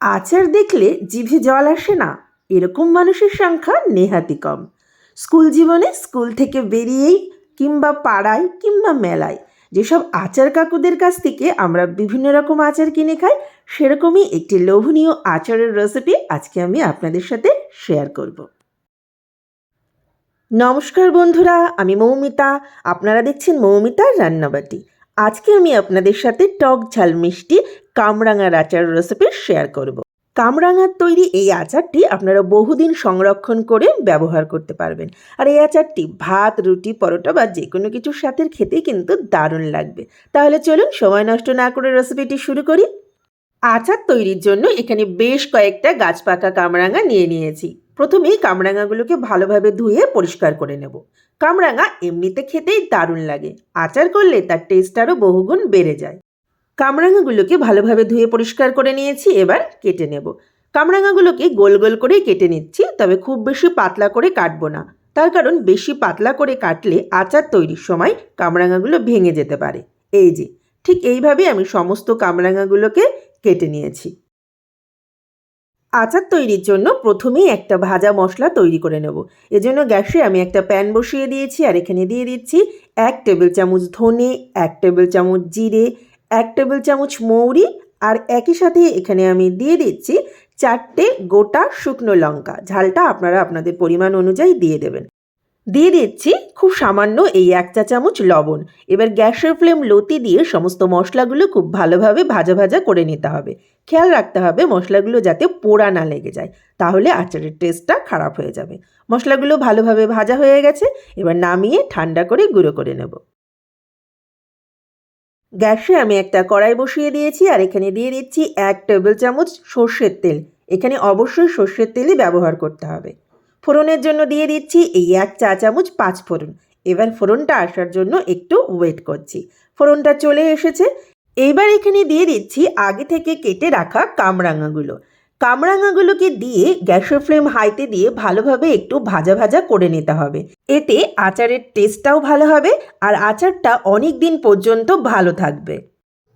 আচার দেখলে জিভে জল আসে না। এরকম মানুষের সংখ্যা নেহাতি কম। স্কুল জীবনে স্কুল থেকে বেরিয়েই কিংবা পাড়ায় কিংবা মেলায় যেসব আচার কাকুদের কাছ থেকে আমরা বিভিন্ন রকম আচার কিনে খাই, সেরকমই একটি লোভনীয় আচারের রেসিপি আজকে আমি আপনাদের সাথে শেয়ার করব। নমস্কার বন্ধুরা, আমি মৌমিতা। আপনারা দেখছেন মৌমিতার রান্নাবাটি। আজকে আমি আপনাদের সাথে টক ঝাল মিষ্টি কামরাঙার আচার রেসিপি শেয়ার করব। কামরাঙার তৈরি এই আচারটি আপনারা বহুদিন সংরক্ষণ করে ব্যবহার করতে পারবেন। আর এই আচারটি ভাত, রুটি, পরোটা বা যে কোনো কিছুর সাথে খেতেই কিন্তু দারুণ লাগবে। তাহলে চলুন সময় নষ্ট না করে রেসিপিটি শুরু করি। আচার তৈরির জন্য এখানে বেশ কয়েকটা গাছ পাকা কামরাঙা নিয়ে নিয়েছি। প্রথমেই কামরাঙাগুলোকে ভালোভাবে ধুয়ে পরিষ্কার করে নেব। কামরাঙা এমনিতে খেতেই দারুণ লাগে। আচার করলে তার টেস্ট আরও বহুগুণ বেড়ে যায়। কামরাঙাগুলোকে ভালোভাবে ধুয়ে পরিষ্কার করে নিয়েছি, এবার কেটে নেব। কামরাঙাগুলোকে গোল গোল করেই কেটে নিচ্ছি, তবে খুব বেশি পাতলা করে কাটবো না। তার কারণ বেশি পাতলা করে কাটলে আচার তৈরির সময় কামরাঙাগুলো ভেঙে যেতে পারে। এই যে, ঠিক এইভাবে আমি সমস্ত কামরাঙাগুলোকে কেটে নিয়েছি। আচার তৈরির জন্য প্রথমেই একটা ভাজা মশলা তৈরি করে নেব। এজন্য গ্যাসে আমি একটা প্যান বসিয়ে দিয়েছি আর এখানে দিয়ে দিচ্ছি এক টেবিল চামচ ধনে, এক টেবিল চামচ জিরে, এক টেবিল চামচ মৌরি আর একই সাথে এখানে আমি দিয়ে দিচ্ছি চারটে গোটা শুকনো লঙ্কা। ঝালটা আপনারা আপনাদের পরিমাণ অনুযায়ী দিয়ে দেবেন। দিয়ে দিচ্ছি খুব সামান্য এই এক চা চামচ লবণ। এবার গ্যাসের ফ্লেম লতি দিয়ে সমস্ত মশলাগুলো খুব ভালোভাবে ভাজা ভাজা করে নিতে হবে। খেয়াল রাখতে হবে মশলাগুলো যাতে পোড়া না লেগে যায়, তাহলে আচারের টেস্টটা খারাপ হয়ে যাবে। মশলাগুলো ভালোভাবে ভাজা হয়ে গেছে, এবার নামিয়ে ঠান্ডা করে গুঁড়ো করে নেব। গ্যাসে আমি একটা কড়াই বসিয়ে দিয়েছি, আর এখানে দিয়ে দিচ্ছি এক টেবিল চামচ সর্ষের তেল। এখানে অবশ্যই সর্ষের তেলই ব্যবহার করতে হবে। ফোড়নের জন্য দিয়ে দিচ্ছি এই এক চা চামচ পাঁচ ফোড়ন। এবার ফোড়নটা আসার জন্য একটু ওয়েট করছি। ফোড়নটা চলে এসেছে। এইবার এখানে দিয়ে দিচ্ছি আগে থেকে কেটে রাখা কামরাঙাগুলো। কামরাঙাগুলোকে দিয়ে গ্যাসের ফ্লেম হাইতে দিয়ে ভালোভাবে একটু ভাজা ভাজা করে নিতে হবে। এতে আচারের টেস্টটাও ভালো হবে আর আচারটা অনেক দিন পর্যন্ত ভালো থাকবে।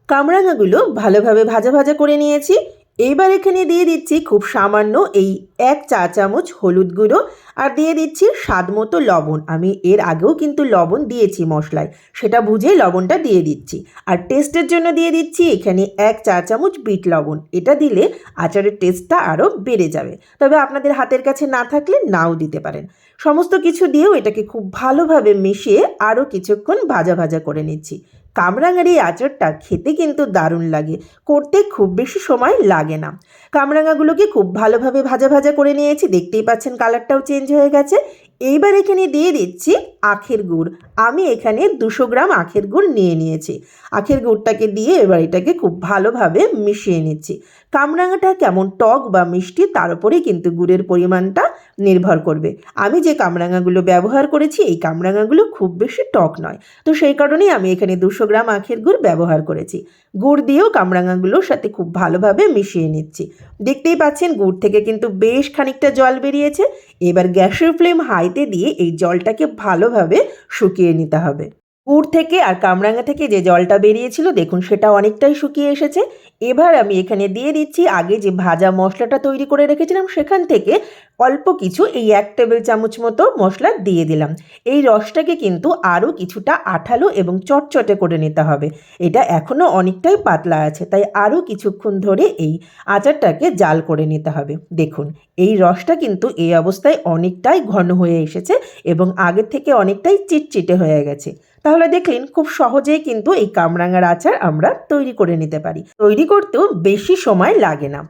কামরাঙাগুলো ভালোভাবে ভাজা ভাজা করে নিয়েছি। এইবার এখানে দিয়ে দিচ্ছি খুব সামান্য এই এক চা চামচ হলুদ গুঁড়ো আর দিয়ে দিচ্ছি স্বাদ মতো লবণ। আমি এর আগেও কিন্তু লবণ দিয়েছি মশলায়, সেটা বুঝে লবণটা দিয়ে দিচ্ছি। আর টেস্টের জন্য দিয়ে দিচ্ছি এখানে এক চা চামচ বিট লবণ। এটা দিলে আচারের টেস্টটা আরও বেড়ে যাবে। তবে আপনাদের হাতের কাছে না থাকলে নাও দিতে পারেন। সমস্ত কিছু দিয়েও এটাকে খুব ভালোভাবে মিশিয়ে আরও কিছুক্ষণ ভাজা ভাজা করে নিচ্ছি। কামরাঙার এই আচারটা খেতে কিন্তু দারুণ লাগে। করতে খুব বেশি সময় লাগে না। কামরাঙাগুলোকে খুব ভালোভাবে ভাজা ভাজা করে নিয়েছি। দেখতেই পাচ্ছেন কালারটাও চেঞ্জ হয়ে গেছে। এইবার এখানে দিয়ে দিচ্ছি আখের গুড়। আমি এখানে দুশো গ্রাম আখের গুড় নিয়ে নিয়েছি। আখের গুড়টাকে দিয়ে এবার এটাকে খুব ভালোভাবে মিশিয়ে নিচ্ছি। কামরাঙাটা কেমন টক বা মিষ্টি তার উপরেই কিন্তু গুড়ের পরিমাণটা নির্ভর করবে। আমি যে কামরাঙাগুলো ব্যবহার করেছি, এই কামরাঙাগুলো খুব বেশি টক নয়। তো সেই কারণেই আমি এখানে দুশো গ্রাম আখের গুড় ব্যবহার করেছি। গুড় দিয়েও কামরাঙাগুলোর সাথে খুব ভালোভাবে মিশিয়ে নিচ্ছি। দেখতেই পাচ্ছেন, গুড় থেকে কিন্তু বেশ খানিকটা জল বেরিয়েছে। এবার গ্যাসের ফ্লেম হাইতে দিয়ে এই জলটাকে ভালোভাবে শুকিয়ে নিতে হবে। গুড় থেকে আর কামরাঙা থেকে যে জলটা বেরিয়েছিল, দেখুন সেটা অনেকটাই শুকিয়ে এসেছে। এবার আমি এখানে দিয়ে দিচ্ছি আগে যে ভাজা মশলাটা তৈরি করে রেখেছিলাম সেখান থেকে অল্প কিছু এই এক টেবিল চামচ মতো মশলা দিয়ে দিলাম। এই রসটাকে কিন্তু আরও কিছুটা আঠালো এবং চটচটে করে নিতে হবে। এটা এখনও অনেকটাই পাতলা আছে, তাই আরও কিছুক্ষণ ধরে এই আচারটাকে জাল করে নিতে হবে। দেখুন, এই রসটা কিন্তু এই অবস্থায় অনেকটাই ঘন হয়ে এসেছে এবং আগের থেকে অনেকটাই চিটচিটে হয়ে গেছে। তাহলে দেখলেন খুব সহজেই কিন্তু এই কামরাঙার আচার আমরা তৈরি করে নিতে পারি। তৈরি করতেও বেশি সময় লাগে না।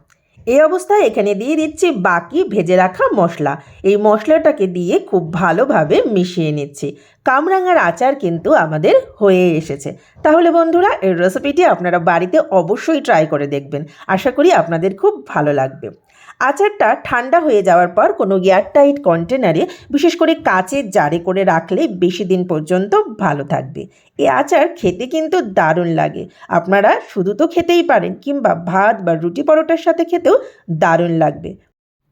এই অবস্থায় এখানে দিয়ে দিচ্ছি বাকি ভেজে রাখা মশলা। এই মশলাটাকে দিয়ে খুব ভালোভাবে মিশিয়ে নিচ্ছি। কামরাঙার আচার কিন্তু আমাদের হয়ে এসেছে। তাহলে বন্ধুরা এই রেসিপিটি আপনারা বাড়িতে অবশ্যই ট্রাই করে দেখবেন। আশা করি আপনাদের খুব ভালো লাগবে। আচারটা ঠান্ডা হয়ে যাওয়ার পর কোনো এয়ারটাইট কন্টেনারে বিশেষ করে কাচের জারে করে রাখলে বেশি দিন পর্যন্ত ভালো থাকবে। এ আচার খেতে কিন্তু দারুণ লাগে। আপনারা শুধু তো খেতেই পারেন, কিংবা ভাত বা রুটি পরোটার সাথে খেতেও দারুণ লাগবে।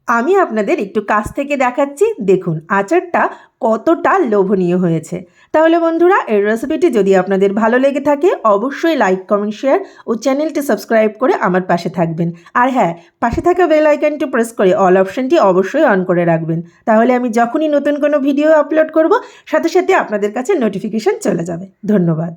আমি আপনাদের একটু কাছ থেকে দেখাচ্ছি। দেখুন, আচারটা কতটা লোভনীয় হয়েছে। তাহলে বন্ধুরা এই রেসিপিটি যদি আপনাদের ভালো লেগে থাকে, অবশ্যই লাইক কমেন্ট শেয়ার ও চ্যানেলটি সাবস্ক্রাইব করে আমার পাশে থাকবেন। আর হ্যাঁ পাশে থাকা বেল আইকনটি প্রেস করে অল অপশনটি অবশ্যই অন করে রাখবেন। তাহলে আমি যখনই নতুন কোনো ভিডিও আপলোড করব, সাথে সাথে আপনাদের কাছে নোটিফিকেশন চলে যাবে। ধন্যবাদ।